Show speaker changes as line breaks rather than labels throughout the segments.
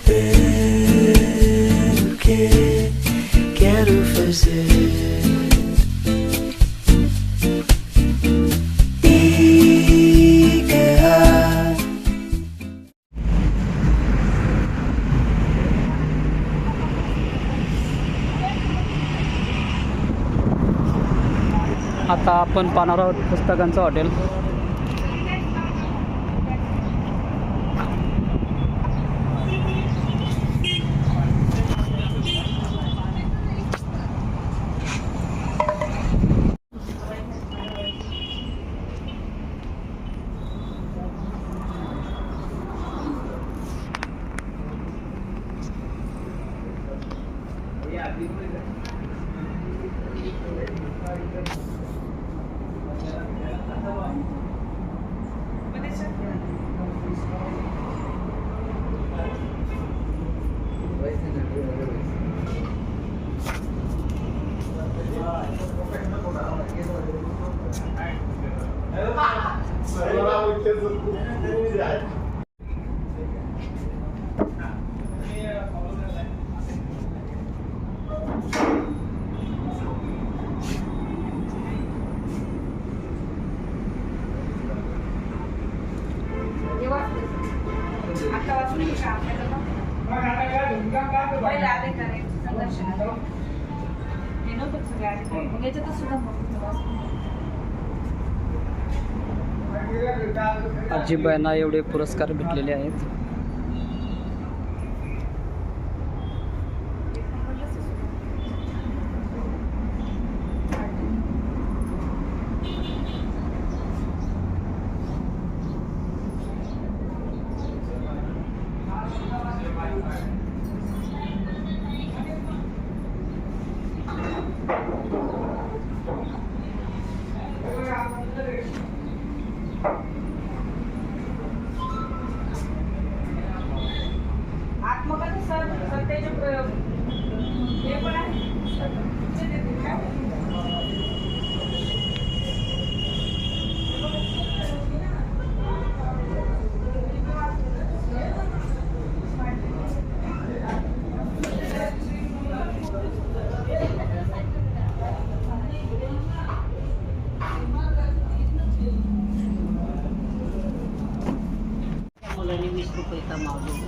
saber o que quero fazer. Ligar.
आता आपण पाहणार आहोत पुस्तकांचं हॉटेल
Thank you. पहिला आले का रे? संघर्ष हे नव्हतं सगळे आले. मग याच्यातच सुद्धा मग वाचून घे.
आजीबाईंना एवढे पुरस्कार भेटलेले आहेत.
आत्मकथा
कमावले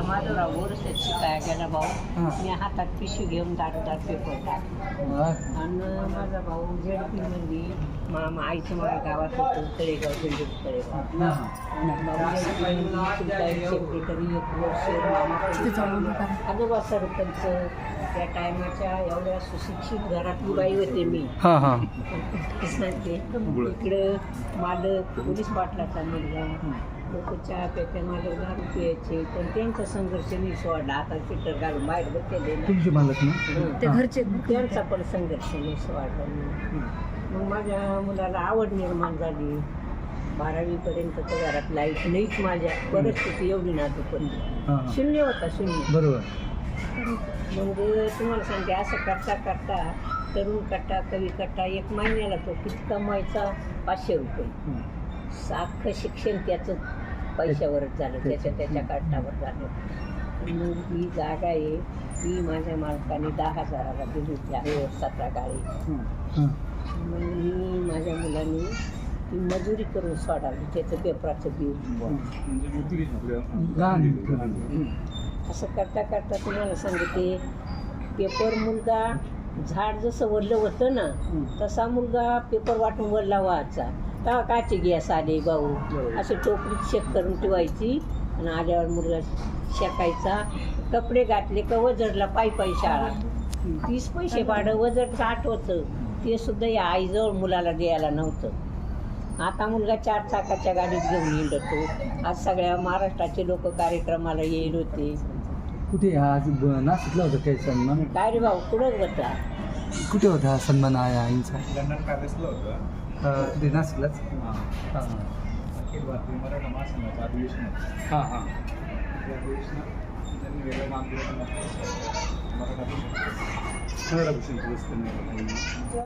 माझा राव वर्षात शिकाया गेला भाऊ मी हातात पिशवी घेऊन पेपर टाकला आणि माझा भाऊ झेडपी मध्ये मामा आईचं माझ्या गावात होतं तळेगाव बिल्डिंग तळेगाव सेक्रेटरी एक वर्ष मामा आजोबा सरपंच. त्या टायमाच्या एवढ्या सुशिक्षित घरातली बाई होते मी.
हां हां.
सांगते इकडं मालक पोलीस पाटलाचा मुलगा लोक चहा प्यायचे मालक दारू प्यायचे पण त्यांचा संघर्ष मी सोडला. आता फिटर घालून बाहेर बसलेले ना.
तुमचे मालक ना.
ते घरचे.
त्यांचा पण संघर्ष मी सोडला. मी. मग माझ्या मुलाला आवड निर्माण झाली. बारावीपर्यंत तर घरात लाइट नाहीच माझ्या. परिस्थिती एवढी
हां हां.
शून्य होता शून्य.
बरोबर.
मग तुम्हाला सांगते असं करता करता तरुण कट्टा कवी कट्टा एक महिन्याला तो किती कमायचा पाचशे रुपये. सारखं शिक्षण त्याचं पैशावरच झालं त्याच्या त्याच्या कट्टावर झालं मग ही जागा आहे ही माझ्या मालकाने दहा हजाराला दिली होती आहे सतरा
हं. हं.
मग मी माझ्या मुलांनी ती मजुरी करून सोडावी त्याचं पेपराचं बिल
लहान
असं करता करता तुम्हाला सांगते पेपर मुलगा झाड जसं वरलं होतं ना तसा मुलगा पेपर वाटून वरला व्हायचा तेव्हा काचे गॅस आले भाऊ? असे टोपलीत शेक करून ठेवायची आणि आल्यावर मुलगा शेकायचा. कपडे घातले का वजरला पायी पायी शाळा. तीस पैसे भाडं वजरचं आठवतं ते सुद्धा या आईजवळ मुलाला द्यायला नव्हतं. आता मुलगा चार चाकाच्या गाडीत घेऊन हिंडतो. आज सगळ्या महाराष्ट्राचे लोक कार्यक्रमाला येईल होते.
कुठे हा आज ब- नाशिकला होता काही सन्मान?
काय रे भाऊ कुठं होता
कुठे होता हा सन्मान आहे आईंचा?
लंडन पॅलेसला होतं.
अं, कुठे नाशिकलाच
हां.
हां हां.
अखिल भारतीय मराठा महासंघाचं अधिवेशन होतं.
हां हां.
त्या अधिवेशनात त्यांनी वेगळं नाम दिलं मराठा मराठा मराठा भूषण पुरस्कार मिळाला त्यांना.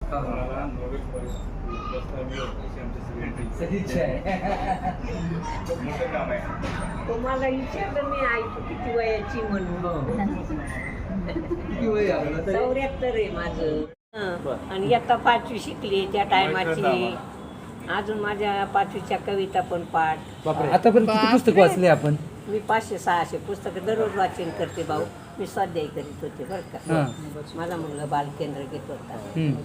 हा.
मला नोबेल परिस्थिती पुरस्कार मिळो अशी आमची सगळ्यांची
सदिच्छा आहे.
खूप मोठं काम आहे.
तुम्हाला विचारलं मी आई किती वयाची म्हणून.
तरी?
चौऱ्याहत्तर आहे माझं. हं. आणि आता पाचवी शिकली त्या टायमाची. अजून माझ्या पाचवीच्या कविता पण पाठ.
आतापर्यंत किती पुस्तक वाचले आपण?
मी पाचशे सहाशे पुस्तकं दररोज वाचन करते भाऊ. मी स्वाध्याय करीत होते बरं का.
हां.
माझा मुलगा बालकेंद्र घेत होता.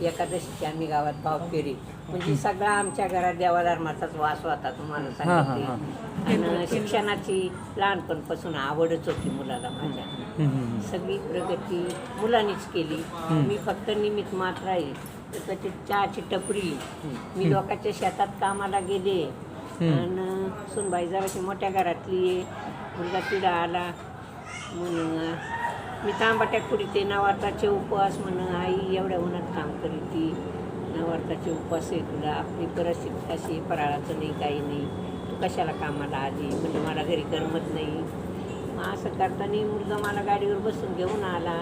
एकादशीची आम्ही गावात भाव फेरी म्हणजे सगळा आमच्या घरात देवाधर्माचाच वास होता तुम्हाला
हां,
सांगितले आणि शिक्षणाची लहानपणपासून आवडच होती मुलाला माझ्या. सगळी प्रगती मुलांनीच केली. मी फक्त निमित्त मात्र आहे. त्याची चहाची टपरी. मी लोकांच्या शेतात कामाला गेले. आणि सुनबाई जराशी मोठ्या घरातली आहे. मुलगा तिला आला. म्हणून मी तांबाट्या कुडीते नवारताचे उपवास. म्हणून आई एवढ्या उन्हात काम करीती नवारताचे उपवास आहे तुला. आपली परिस्थिती कशी फराळाचं नाही काही नाही. तू कशाला कामाला आली? म्हणजे मला घरी करमत नाही. मग असं करताना मुलगा मला गाडीवर बसून घेऊन आला.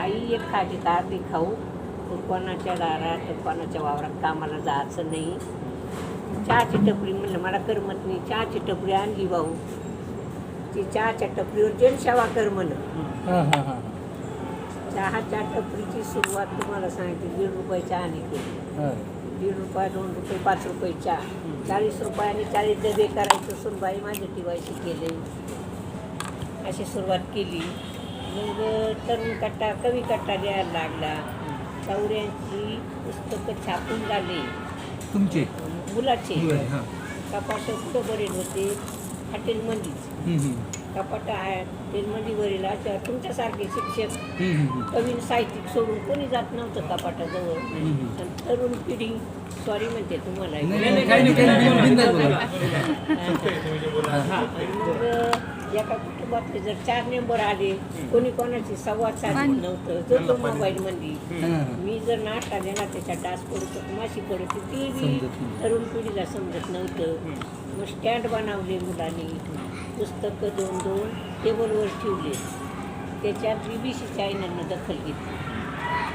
आई एक खाजी तर अर्धी खाऊ. कोणाच्या दारात कोणाच्या वावरात कामाला जायचं नाही. चहाची टपरी म्हणलं मला करमत नाही. चहाची टपरी आणली भाऊ. ती चहाच्या टपरीवर जनसेवा कर म्हणं
हां.
चहाच्या टपरीची सुरुवात तुम्हाला सांगते. दीड रुपये चहाने केली. दीड रुपये दोन रुपये पाच रुपये चहा. चाळीस रुपयाने चाळीस डबे करायचं सुनबाई माझे टिवायचे केले. अशी सुरुवात केली. मग तरुण कट्टा कवी कट्टा द्यायला लागला. चौऱ्यांची पुस्तकं छापून झाले.
तुमचे?
मुलाचे. कुठं बरेल होते? हॉटेलमध्येच. कपाट आहे हॉटेलमध्ये बरेल अशा तुमच्यासारखे शिक्षक. कमी साहित्यिक सोडून कोणी जात नव्हतं कपाटाजवळ. आणि तरुण पिढी सॉरी म्हणते तुम्हाला. आणि मग एका कुटुंबातले जर चार मेंबर आले कोणी कोणाची संवाद साधत नव्हतं जो तो मोबाईल मध्ये. मी जर नाश्ता देणार त्याच्या डास पडत माशी पडत ती बी
समजत नाही.
तरुण पिढीला समजत नव्हतं मग स्टँड बनवले मुलांनी पुस्तकं दोन दोन टेबलवर ठेवले. त्याच्यात बी बी सी चॅनलनं दखल घेतली.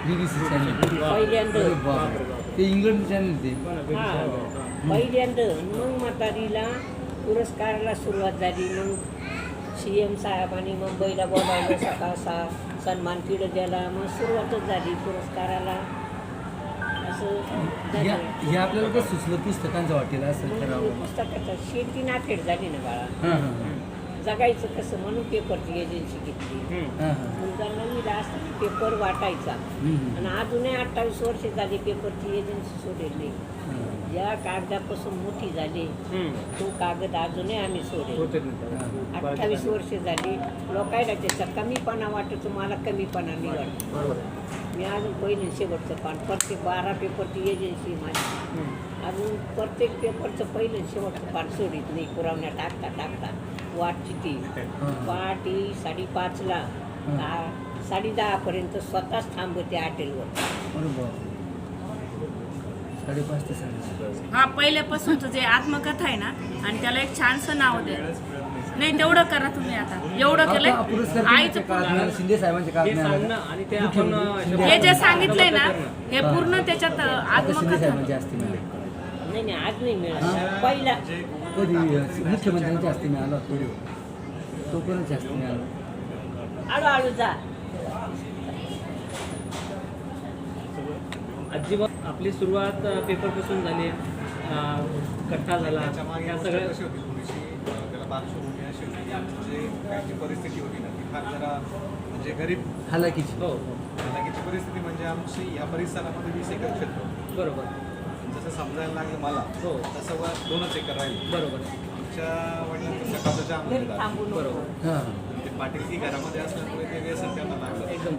BBC चॅनल
पहिल्यांदा.
अरे बापरे. ते इंग्लंड चॅनल ते.
हा. पहिल्यांदा मग म्हातारीला पुरस्काराला सुरुवात झाली. मग सी एम साहेबांनी मुंबईला बोलावलं सकाळ सा सन्मान किड द्यायला. मग सुरुवातच झाली पुरस्काराला. असं
या
झालं.
हे आपल्याला कसं सुचलं पुस्तकांचं वाटेल असं करावं
पुस्तकाचं शेती नाफेड झाली ना बाळा.
हां, हां, हां.
जगायचं कसं म्हणून पेपरची एजन्सी घेतली.
हां, हां.
मुलगा नवीन असताना पेपर वाटायचा. आणि अजूनही अठ्ठावीस वर्ष झाली पेपरची एजन्सी सोडेल नाही
हां.
ज्या कागदापासून मोठी झाली. तो कागद अजूनही आम्ही सोडेल. अठ्ठावीस वर्ष झाली. लोकायला त्याचा कमीपणा वाटतो मला कमीपणा नाही वाटत. मी अजून पहिलं शेवटचं पान. प्रत्येक बारा पेपरची एजन्सी माझी. अजून प्रत्येक पेपरचं पहिलं शेवटचं पान सोडित नाही. पुरवण्या टाकता टाकता. वाटची ती पहाटे साडेपाचला साडे दहापर्यंत स्वतःच थांबते हॉटेलवर.
साडेपाच ते
हा पहिल्यापासूनच जे आत्मकथा आहे ना आणि त्याला एक छानसं नाव द्या नाही तेवढं करा तुम्ही आता. एवढं
पुरस्कार
आईचं?
शिंदे साहेबांच्या?
आणि ते आपण
हे जे सांगितलंय ना हे पूर्ण त्याच्यात
आता शिंदे
आत्मकथा.
नाही नाही आज नाही मिळालं? पहिला
कधी मुख्यमंत्र्यांच्या हस्ते मिळाला होता? तो. कोणाच्या हस्ते मिळाला?
अजिबात आपली सुरुवात पेपरपासून झाली. कट्टा झाला.
गोष्ट
सगळ्या
पार्श्वभूमी अशी होती की आमची जे काही जी परिस्थिती होती ना ती फार जरा म्हणजे गरीब
हालाकीची.
हो
हालाकीची परिस्थिती म्हणजे आमची या परिसरामध्ये वीस एकर क्षेत्र.
बरोबर.
जसं समजायला लागलं मला.
हो.
तसं वर दोनच एकर राहिले.
बरोबर.
आमच्या वडिलांचं सकाळचं
नको
बरोबर.
हां.
ते पाटील ती घरामध्ये असल्यामुळे ते व्यसन त्यांना लागलं.
एकदम.